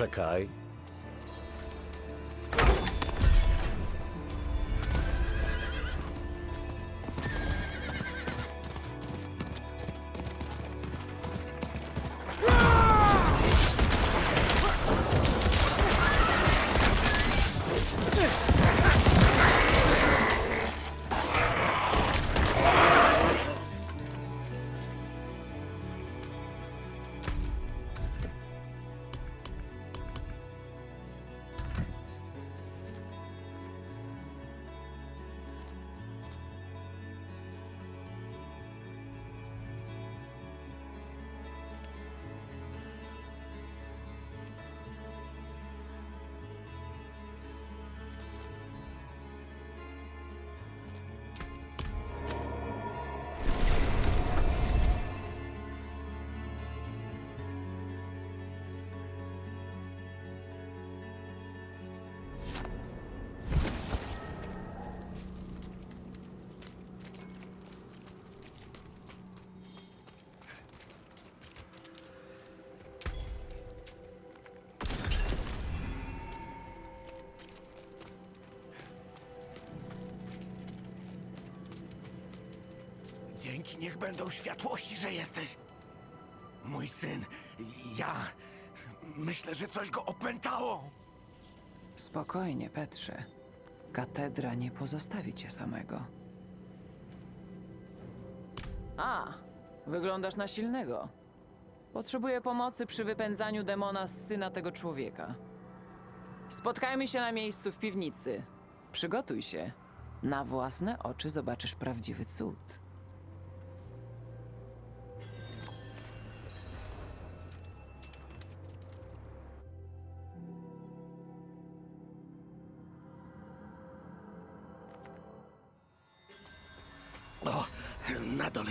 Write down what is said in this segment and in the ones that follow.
ব্যবসা খায় Dzięki niech będą światłości, że jesteś. Mój syn, ja. Myślę, że coś go opętało. Spokojnie, Petrze. Katedra nie pozostawi cię samego. A, wyglądasz na silnego. Potrzebuję pomocy przy wypędzaniu demona z syna tego człowieka. Spotkajmy się na miejscu w piwnicy. Przygotuj się. Na własne oczy zobaczysz prawdziwy cud.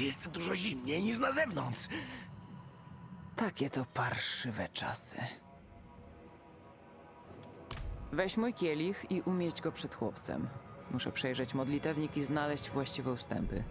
Jest dużo zimniej niż na zewnątrz. Takie to parszywe czasy. Weź mój kielich i umieść go przed chłopcem. Muszę przejrzeć modlitewnik i znaleźć właściwe ustępy.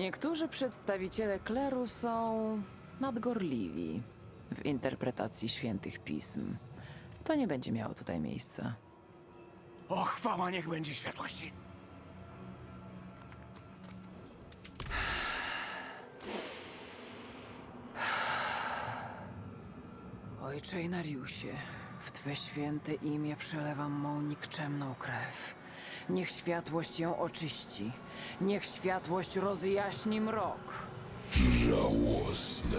Niektórzy przedstawiciele kleru są nadgorliwi w interpretacji świętych pism. To nie będzie miało tutaj miejsca. O, chwała niech będzie światłości. Ojcze Inariusie, w Twe święte imię przelewam mą nikczemną krew. Niech światłość ją oczyści. Niech światłość rozjaśni mrok. Żałosne.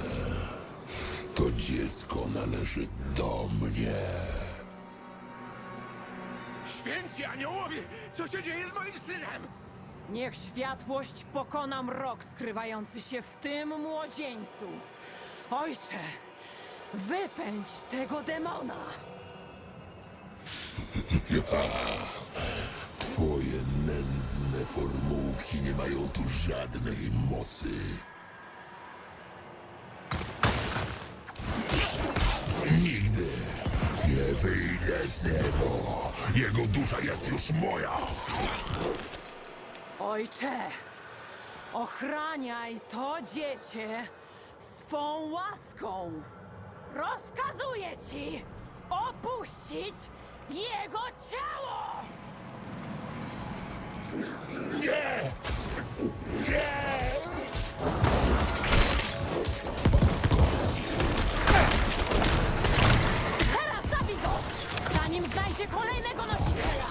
To dziecko należy do mnie. Święci aniołowie, co się dzieje z moim synem? Niech światłość pokona mrok skrywający się w tym młodzieńcu. Ojcze, wypędź tego demona! Nędzne formułki nie mają tu żadnej mocy. Nigdy nie wyjdę z niego. Jego dusza jest już moja. Ojcze, ochraniaj to dziecię swą łaską. Rozkazuję ci opuścić jego ciało! Nie! Nie! Teraz zabij go, zanim znajdzie kolejnego nosiciela!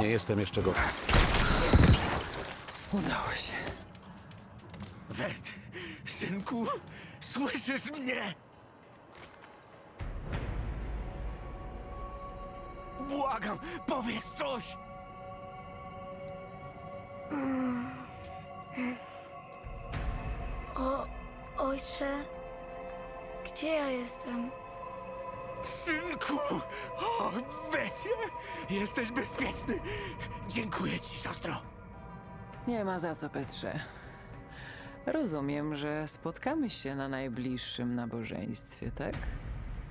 Nie jestem jeszcze gotów. Udało się. Wet, synku, słyszysz mnie? Błagam, powiedz coś! O, Ojcze, gdzie ja jestem? Synku! O, Becie! Jesteś bezpieczny! Dziękuję ci, siostro! Nie ma za co, Petrze. Rozumiem, że spotkamy się na najbliższym nabożeństwie, tak?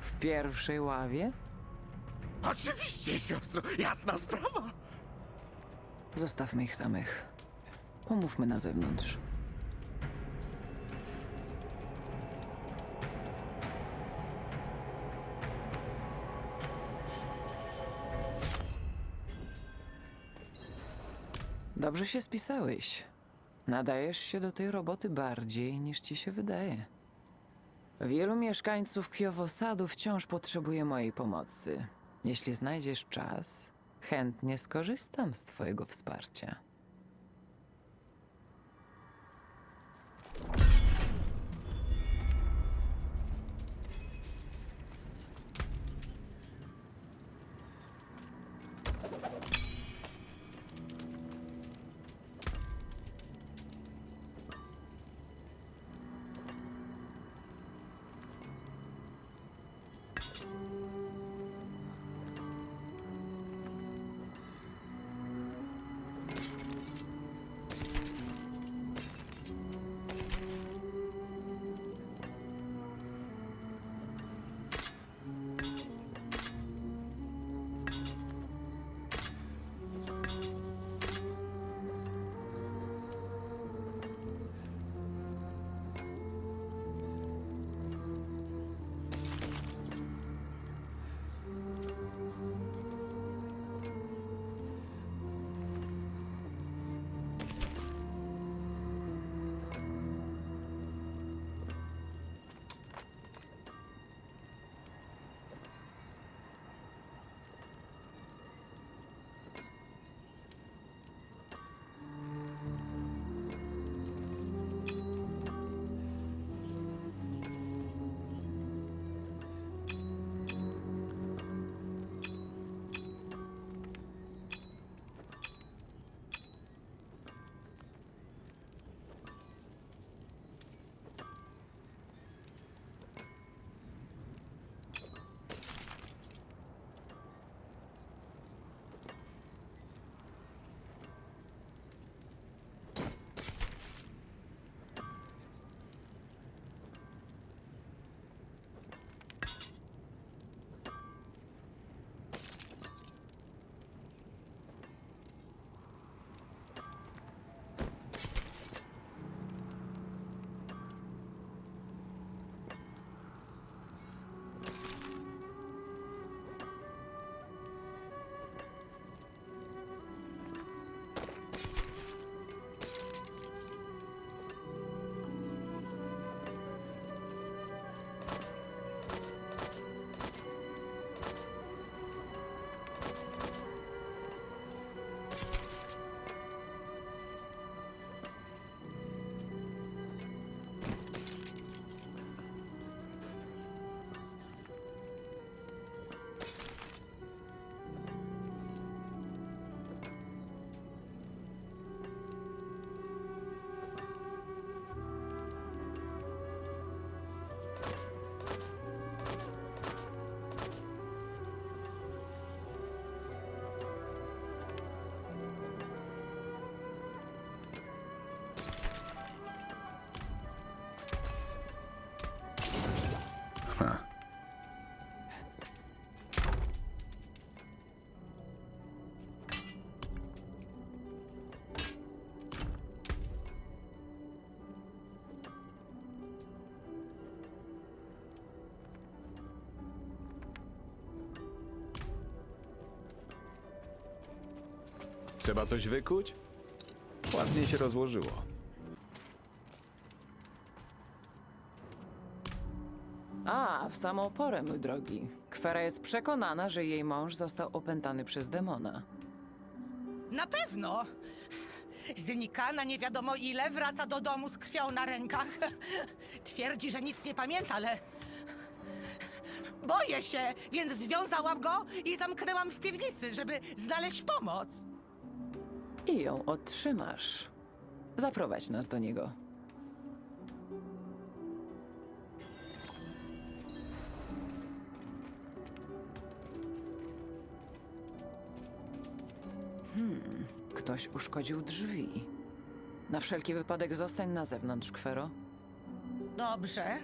W pierwszej ławie? Oczywiście, siostro! Jasna sprawa! Zostawmy ich samych. Pomówmy na zewnątrz. Dobrze się spisałeś. Nadajesz się do tej roboty bardziej niż ci się wydaje. Wielu mieszkańców Kwiowosadu wciąż potrzebuje mojej pomocy. Jeśli znajdziesz czas, chętnie skorzystam z Twojego wsparcia. Trzeba coś wykuć? Ładnie się rozłożyło. Samą porę, mój drogi. Kwera jest przekonana, że jej mąż został opętany przez demona. Na pewno. Znikana nie wiadomo ile wraca do domu z krwią na rękach. Twierdzi, że nic nie pamięta, ale. Boję się, więc związałam go i zamknęłam w piwnicy, żeby znaleźć pomoc. I ją otrzymasz. Zaprowadź nas do niego. Ktoś uszkodził drzwi. Na wszelki wypadek zostań na zewnątrz, Kwero. Dobrze.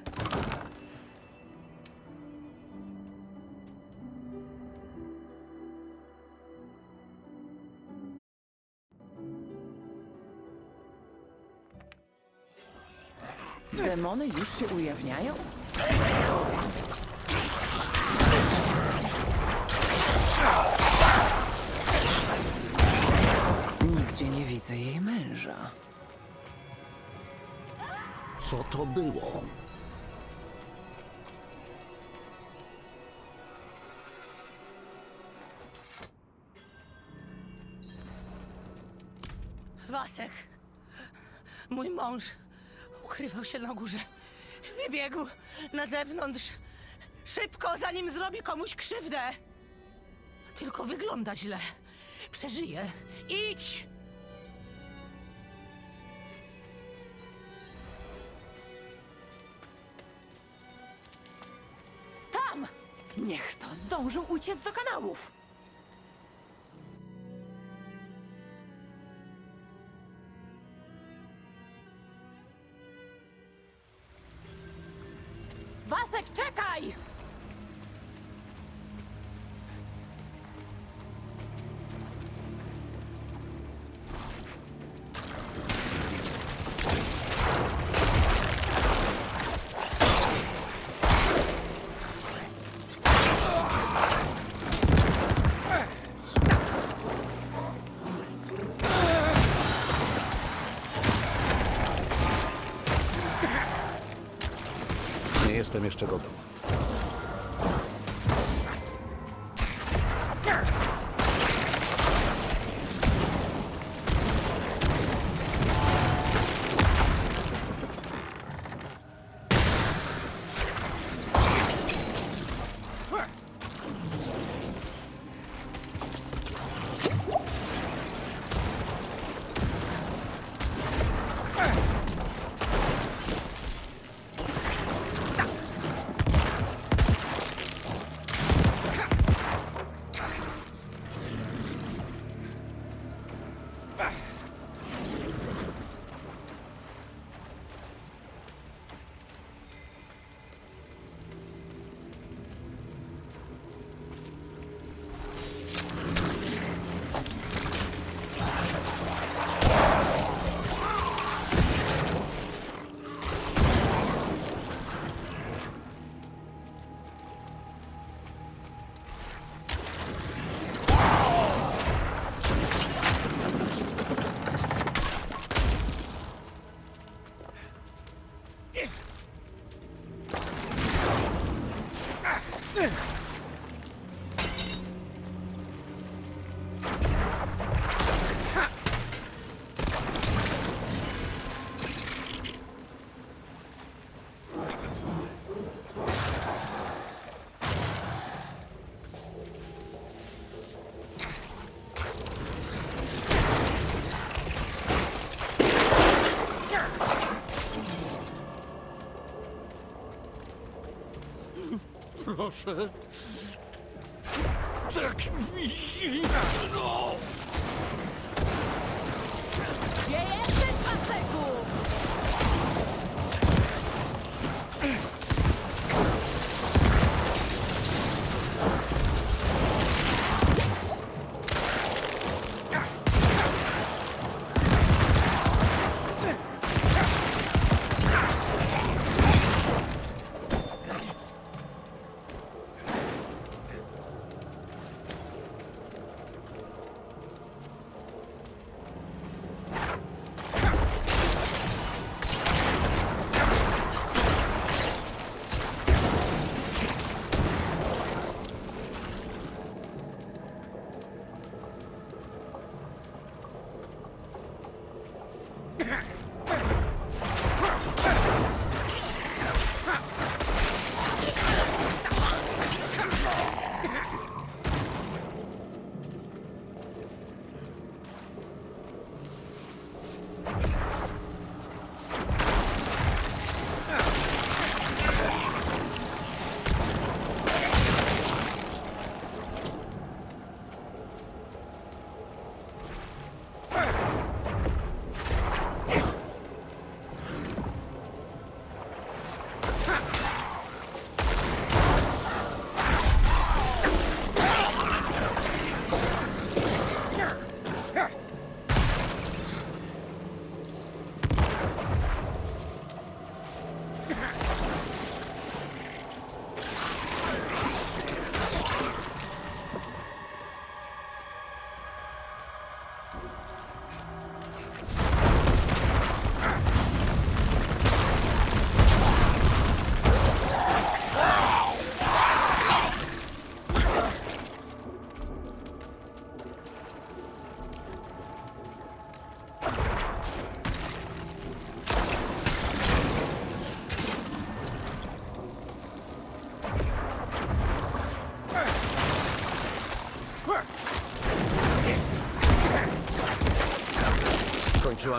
Demony już się ujawniają? Nigdzie nie widzę jej męża. Co to było? Wasek. Mój mąż ukrywał się na górze. Wybiegł na zewnątrz. Szybko, zanim zrobi komuś krzywdę. Tylko wygląda źle. Przeżyje. Idź! Niech to zdążył uciec do kanałów! Nie jestem jeszcze gotów. Proszę. Tak mi zimno. Gdzie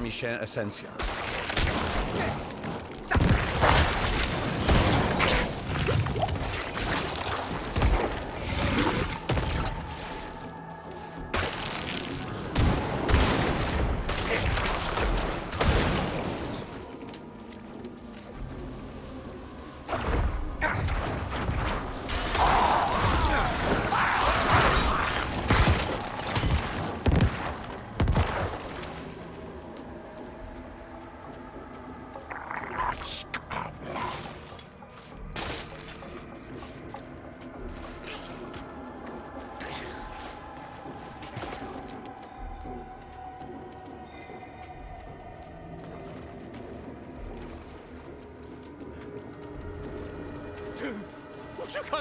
skończyła mi się esencja.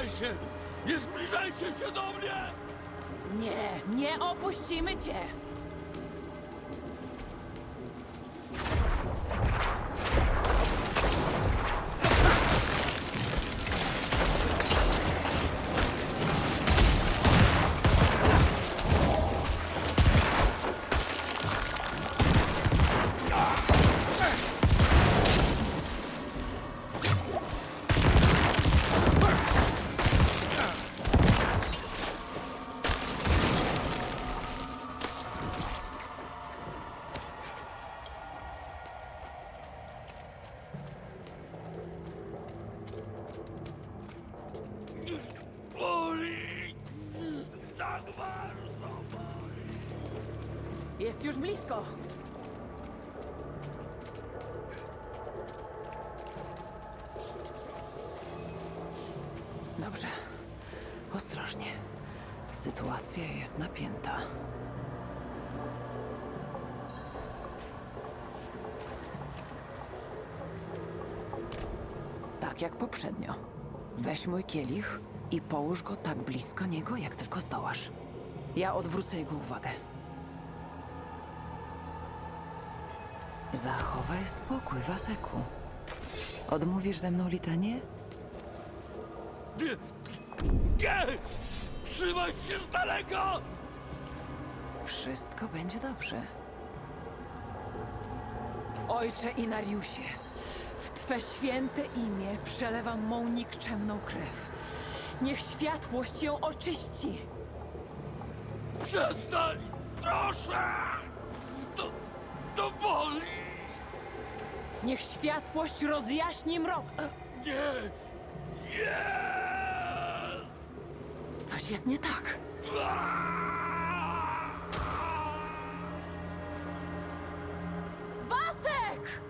Uciekajcie! Nie zbliżajcie się do mnie! Nie, nie opuścimy cię! Dobrze. Ostrożnie. Sytuacja jest napięta. Tak jak poprzednio. Weź mój kielich i połóż go tak blisko niego, jak tylko zdołasz. Ja odwrócę jego uwagę. Zachowaj spokój, Waseku. Odmówisz ze mną litanie? Nie! Trzymaj się z daleka! Wszystko będzie dobrze. Ojcze Inariusie, w Twe święte imię przelewam mą nikczemną krew. Niech światłość ją oczyści. Przestań! Proszę! To... to boli! Niech światłość rozjaśni mrok. Nie! Nie! Coś jest nie tak. Wasek!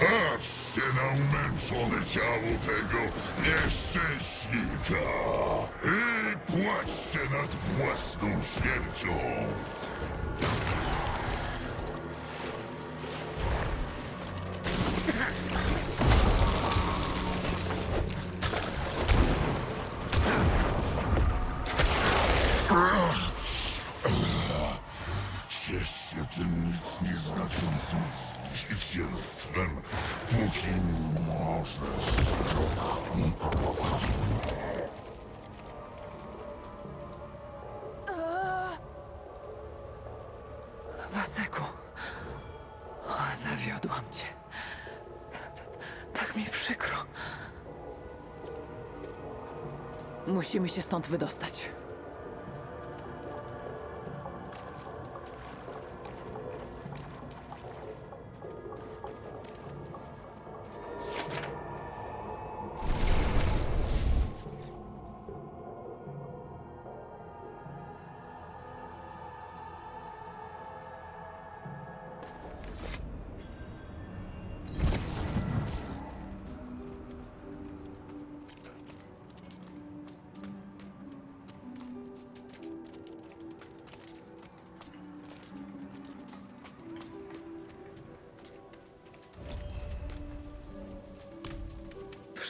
Patrzcie na umęczone ciało tego nieszczęśnika i płaczcie nad własną śmiercią. Musimy się stąd wydostać.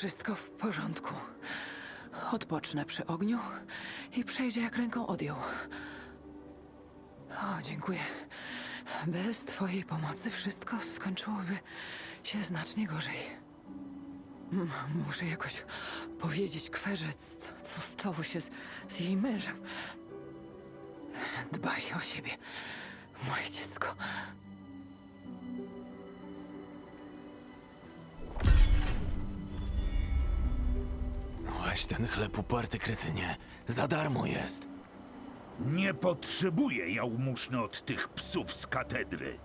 Wszystko w porządku. Odpocznę przy ogniu i przejdzie jak ręką odjął. O, dziękuję. Bez twojej pomocy wszystko skończyłoby się znacznie gorzej. Muszę jakoś powiedzieć Kwerze, co stało się z, z jej mężem. Dbaj o siebie, moje dziecko. Weź ten chleb uparty, kretynie. Za darmo jest. Nie potrzebuję jałmużny od tych psów z katedry.